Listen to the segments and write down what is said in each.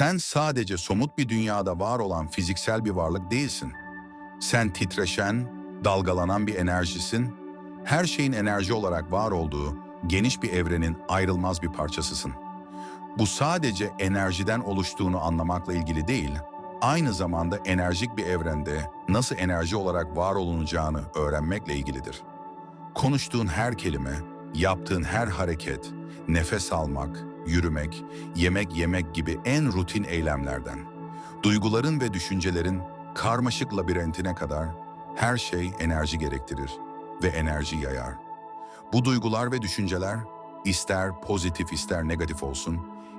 Sen sadece somut bir dünyada var olan fiziksel bir varlık değilsin. Sen titreşen, dalgalanan bir enerjisin. Her şeyin enerji olarak var olduğu geniş bir evrenin ayrılmaz bir parçasısın. Bu sadece enerjiden oluştuğunu anlamakla ilgili değil, aynı zamanda enerjik bir evrende nasıl enerji olarak var olunacağını öğrenmekle ilgilidir. Konuştuğun her kelime, yaptığın her hareket, nefes almak, yürümek, yemek yemek gibi en rutin eylemlerden, duyguların ve düşüncelerin karmaşık labirentine kadar her şey enerji gerektirir ve enerji yayar. Bu duygular ve düşünceler ister pozitif ister negatif olsun,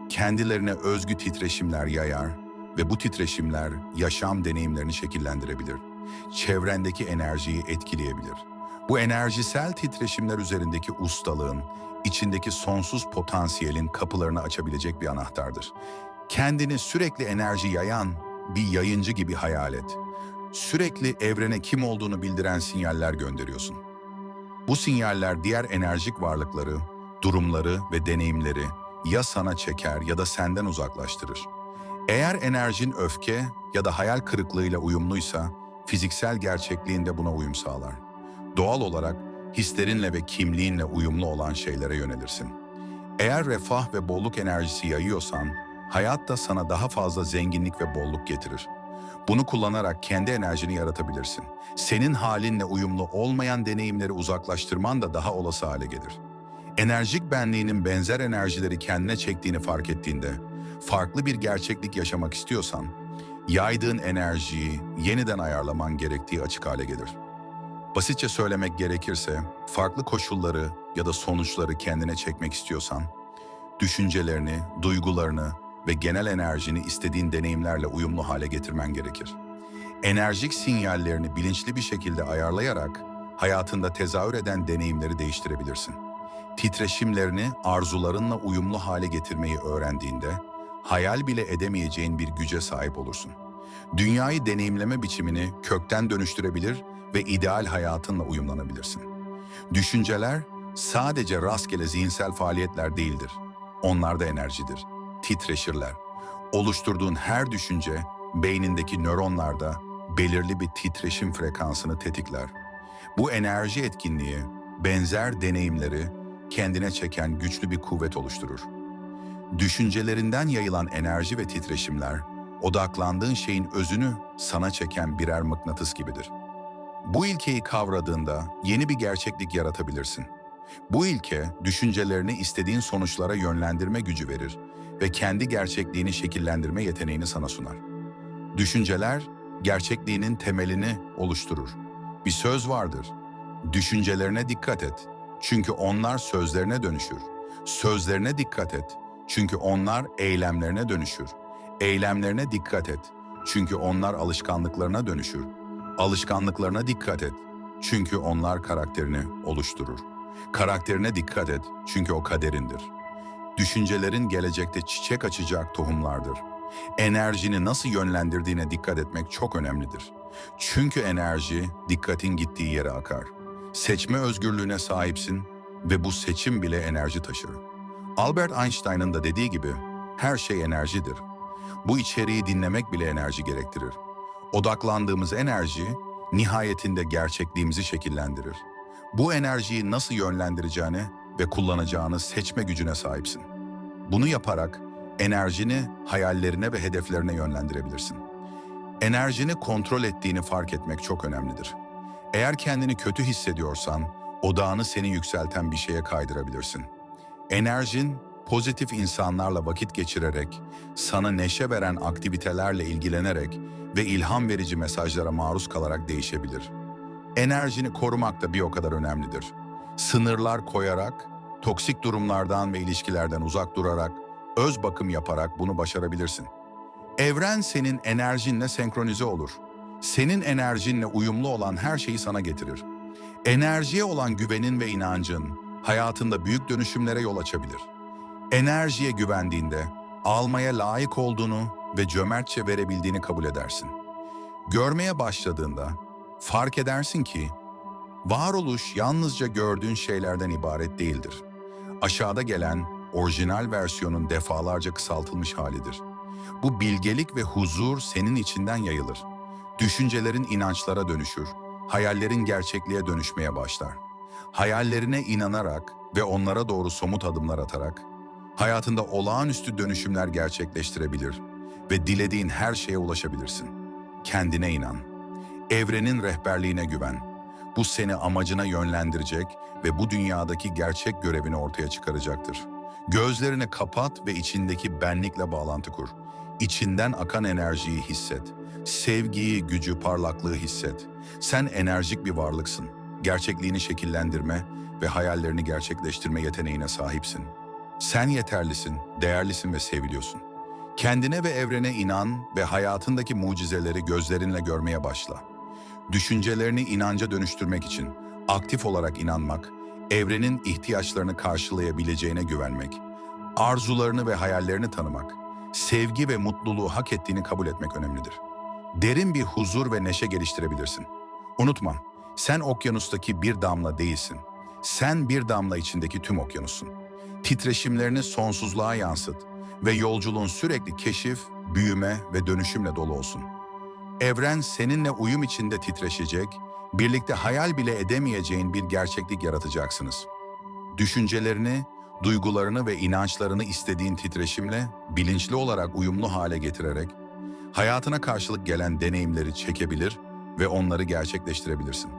kendilerine özgü titreşimler yayar ve bu titreşimler yaşam deneyimlerini şekillendirebilir. Çevrendeki enerjiyi etkileyebilir. Bu enerjisel titreşimler üzerindeki ustalığın, içindeki sonsuz potansiyelin kapılarını açabilecek bir anahtardır. Kendini sürekli enerji yayan bir yayıncı gibi hayal et. Sürekli evrene kim olduğunu bildiren sinyaller gönderiyorsun. Bu sinyaller diğer enerjik varlıkları, durumları ve deneyimleri ya sana çeker ya da senden uzaklaştırır. Eğer enerjin öfke ya da hayal kırıklığıyla uyumluysa, fiziksel gerçekliğinde buna uyum sağlar. Doğal olarak hislerinle ve kimliğinle uyumlu olan şeylere yönelirsin. Eğer refah ve bolluk enerjisi yayıyorsan, hayat da sana daha fazla zenginlik ve bolluk getirir. Bunu kullanarak kendi enerjini yaratabilirsin. Senin halinle uyumlu olmayan deneyimleri uzaklaştırman da daha olası hale gelir. Enerjik benliğinin benzer enerjileri kendine çektiğini fark ettiğinde, farklı bir gerçeklik yaşamak istiyorsan, yaydığın enerjiyi yeniden ayarlaman gerektiği açık hale gelir. Basitçe söylemek gerekirse, farklı koşulları ya da sonuçları kendine çekmek istiyorsan, düşüncelerini, duygularını ve genel enerjini istediğin deneyimlerle uyumlu hale getirmen gerekir. Enerjik sinyallerini bilinçli bir şekilde ayarlayarak hayatında tezahür eden deneyimleri değiştirebilirsin. Titreşimlerini arzularınla uyumlu hale getirmeyi öğrendiğinde hayal bile edemeyeceğin bir güce sahip olursun. Dünyayı deneyimleme biçimini kökten dönüştürebilir ve ideal hayatınla uyumlanabilirsin. Düşünceler sadece rastgele zihinsel faaliyetler değildir. Onlar da enerjidir. Titreşirler. Oluşturduğun her düşünce beynindeki nöronlarda belirli bir titreşim frekansını tetikler. Bu enerji etkinliği benzer deneyimleri kendine çeken güçlü bir kuvvet oluşturur. Düşüncelerinden yayılan enerji ve titreşimler odaklandığın şeyin özünü sana çeken birer mıknatıs gibidir. Bu ilkeyi kavradığında yeni bir gerçeklik yaratabilirsin. Bu ilke, düşüncelerini istediğin sonuçlara yönlendirme gücü verir ve kendi gerçekliğini şekillendirme yeteneğini sana sunar. Düşünceler, gerçekliğinin temelini oluşturur. Bir söz vardır. Düşüncelerine dikkat et. Çünkü onlar sözlerine dönüşür. Sözlerine dikkat et. Çünkü onlar eylemlerine dönüşür. Eylemlerine dikkat et. Çünkü onlar alışkanlıklarına dönüşür. Alışkanlıklarına dikkat et. Çünkü onlar karakterini oluşturur. Karakterine dikkat et çünkü o kaderindir. Düşüncelerin gelecekte çiçek açacak tohumlardır. Enerjini nasıl yönlendirdiğine dikkat etmek çok önemlidir. Çünkü enerji dikkatin gittiği yere akar. Seçme özgürlüğüne sahipsin ve bu seçim bile enerji taşır. Albert Einstein'ın da dediği gibi her şey enerjidir. Bu içeriği dinlemek bile enerji gerektirir. Odaklandığımız enerji nihayetinde gerçekliğimizi şekillendirir. Bu enerjiyi nasıl yönlendireceğini ve kullanacağını seçme gücüne sahipsin. Bunu yaparak enerjini hayallerine ve hedeflerine yönlendirebilirsin. Enerjini kontrol ettiğini fark etmek çok önemlidir. Eğer kendini kötü hissediyorsan, odağını seni yükselten bir şeye kaydırabilirsin. Enerjin, pozitif insanlarla vakit geçirerek, sana neşe veren aktivitelerle ilgilenerek ve ilham verici mesajlara maruz kalarak değişebilir. Enerjini korumak da bir o kadar önemlidir. Sınırlar koyarak, toksik durumlardan ve ilişkilerden uzak durarak, öz bakım yaparak bunu başarabilirsin. Evren senin enerjinle senkronize olur. Senin enerjinle uyumlu olan her şeyi sana getirir. Enerjiye olan güvenin ve inancın hayatında büyük dönüşümlere yol açabilir. Enerjiye güvendiğinde almaya layık olduğunu ve cömertçe verebildiğini kabul edersin. Görmeye başladığında fark edersin ki varoluş yalnızca gördüğün şeylerden ibaret değildir. Aşağıda gelen orijinal versiyonun defalarca kısaltılmış halidir. Bu bilgelik ve huzur senin içinden yayılır. Düşüncelerin inançlara dönüşür, hayallerin gerçekliğe dönüşmeye başlar. Hayallerine inanarak ve onlara doğru somut adımlar atarak hayatında olağanüstü dönüşümler gerçekleştirebilir ve dilediğin her şeye ulaşabilirsin. Kendine inan. Evrenin rehberliğine güven. Bu seni amacına yönlendirecek ve bu dünyadaki gerçek görevini ortaya çıkaracaktır. Gözlerini kapat ve içindeki benlikle bağlantı kur. İçinden akan enerjiyi hisset. Sevgiyi, gücü, parlaklığı hisset. Sen enerjik bir varlıksın. Gerçekliğini şekillendirme ve hayallerini gerçekleştirme yeteneğine sahipsin. Sen yeterlisin, değerlisin ve seviliyorsun. Kendine ve evrene inan ve hayatındaki mucizeleri gözlerinle görmeye başla. Düşüncelerini inanca dönüştürmek için aktif olarak inanmak, evrenin ihtiyaçlarını karşılayabileceğine güvenmek, arzularını ve hayallerini tanımak, sevgi ve mutluluğu hak ettiğini kabul etmek önemlidir. Derin bir huzur ve neşe geliştirebilirsin. Unutma, sen okyanustaki bir damla değilsin. Sen bir damla içindeki tüm okyanussun. Titreşimlerini sonsuzluğa yansıt ve yolculuğun sürekli keşif, büyüme ve dönüşümle dolu olsun. Evren seninle uyum içinde titreşecek, birlikte hayal bile edemeyeceğin bir gerçeklik yaratacaksınız. Düşüncelerini, duygularını ve inançlarını istediğin titreşimle bilinçli olarak uyumlu hale getirerek hayatına karşılık gelen deneyimleri çekebilir ve onları gerçekleştirebilirsin.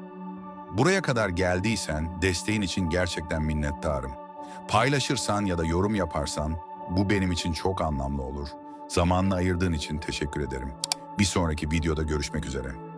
Buraya kadar geldiysen desteğin için gerçekten minnettarım. Paylaşırsan ya da yorum yaparsan bu benim için çok anlamlı olur. Zamanını ayırdığın için teşekkür ederim. Bir sonraki videoda görüşmek üzere.